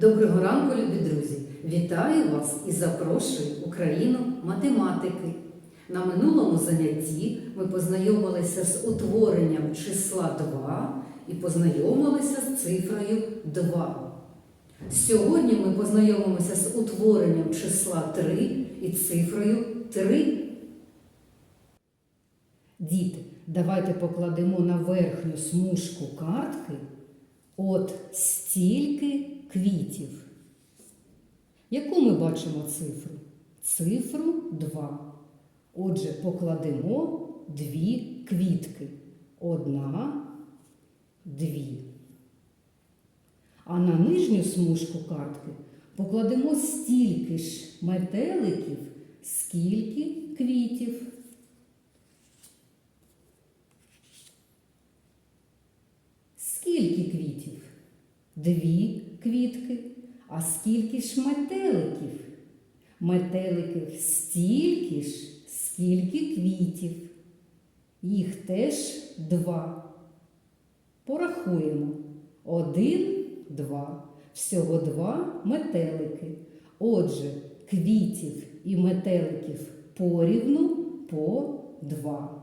Доброго ранку, любі друзі! Вітаю вас і запрошую Україну математики. На минулому занятті ми познайомилися з утворенням числа 2 і познайомилися з цифрою 2. Сьогодні ми познайомимося з утворенням числа 3 і цифрою 3. Діти, давайте покладемо на верхню смужку картки от стільки квітів. Яку ми бачимо цифру? Цифру 2. Отже, покладемо дві квітки. Одна, дві. А на нижню смужку картки покладемо стільки ж метеликів, скільки квітів. Скільки квітів? Дві квітки. А скільки ж метеликів? Метеликів стільки ж, скільки квітів. Їх теж два. Порахуємо. Один, два. Всього два метелики. Отже, квітів і метеликів порівну по два.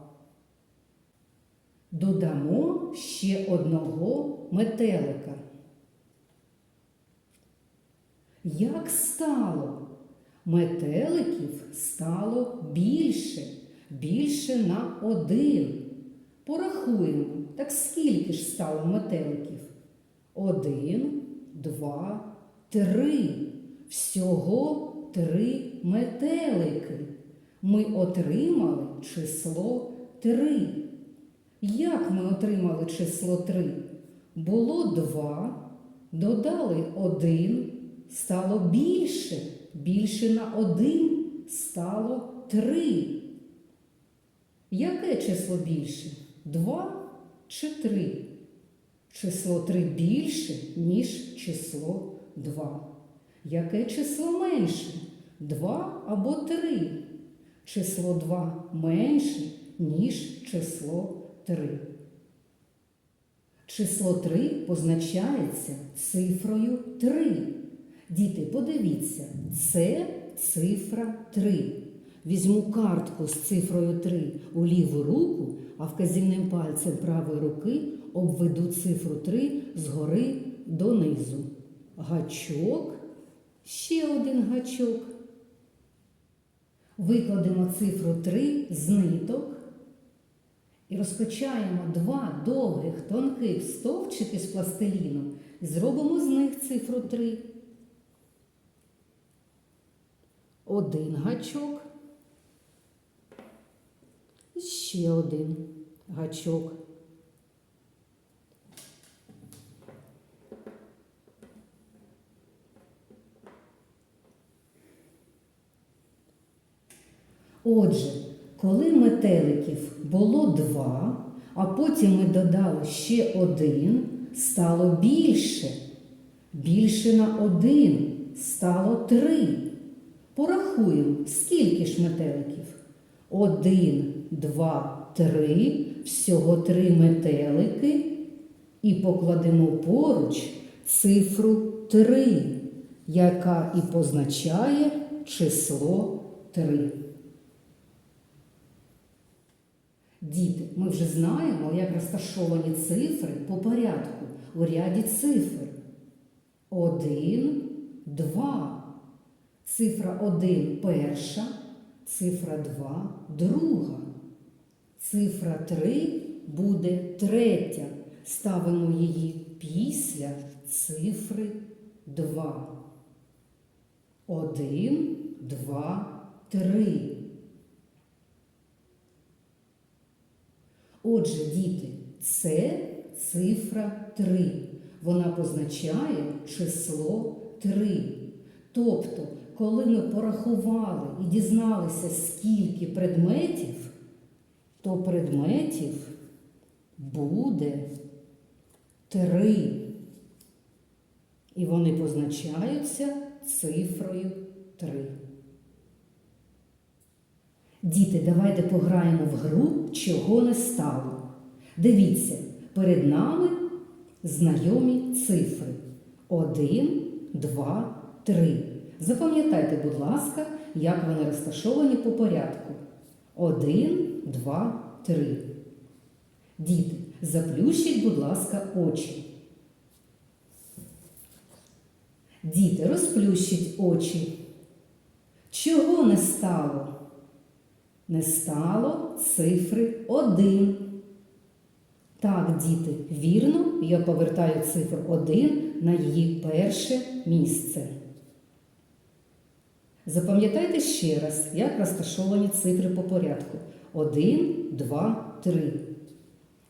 Додамо ще одного метелика. Як стало? Метеликів стало більше, більше на один. Порахуємо, так скільки ж стало метеликів? Один, два, три. Всього три метелики. Ми отримали число три. Як ми отримали число 3? Було 2, додали 1, стало більше. Більше на 1 стало 3. Яке число більше? 2 чи 3? Число 3 більше, ніж число 2. Яке число менше? 2 або 3? Число 2 менше, ніж число 3. Число 3 позначається цифрою 3. Діти, подивіться, це цифра 3. Візьму картку з цифрою 3 у ліву руку, а вказівним пальцем правої руки обведу цифру 3 згори донизу. Гачок, ще один гачок. Викладемо цифру 3 з ниток. І розкачаємо два довгих тонких стовпчики з пластиліном і зробимо з них цифру 3. Один гачок. Ще один гачок. Отже, коли метеликів було два, а потім ми додали ще один, стало більше. Більше на один стало три. Порахуємо, скільки ж метеликів? Один, два, три, всього три метелики. І покладемо поруч цифру три, яка і позначає число три. Діти, ми вже знаємо, як розташовані цифри по порядку у ряді цифр. Один, два. Цифра 1 перша, цифра 2 друга. Цифра 3 буде третя. Ставимо її після цифри 2. 1, 2, 3. Отже, діти, це цифра 3. Вона позначає число 3. Тобто, коли ми порахували і дізналися, скільки предметів, то предметів буде 3. І вони позначаються цифрою 3. Діти, давайте пограємо в гру, чого не стало. Дивіться, перед нами знайомі цифри. 1, два, три. Запам'ятайте, будь ласка, як вони розташовані по порядку. Один, два, три. Діти, заплющіть, будь ласка, очі. Діти, розплющіть очі. Чого не стало? Не стало цифри один. Так, діти, вірно, я повертаю цифру 1 на її перше місце. Запам'ятайте ще раз, як розташовані цифри по порядку. 1, 2, 3.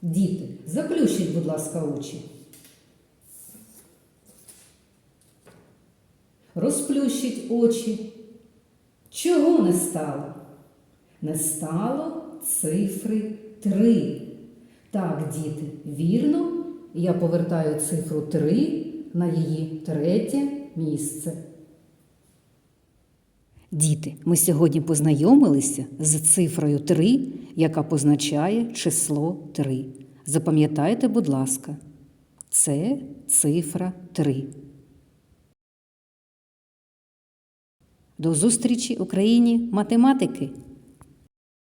Діти, заплющіть, будь ласка, очі. Розплющіть очі. Чого не стало? Не стало цифри 3. Так, діти, вірно, я повертаю цифру 3 на її третє місце. Діти, ми сьогодні познайомилися з цифрою 3, яка позначає число 3. Запам'ятайте, будь ласка, це цифра 3. До зустрічі Україні математики!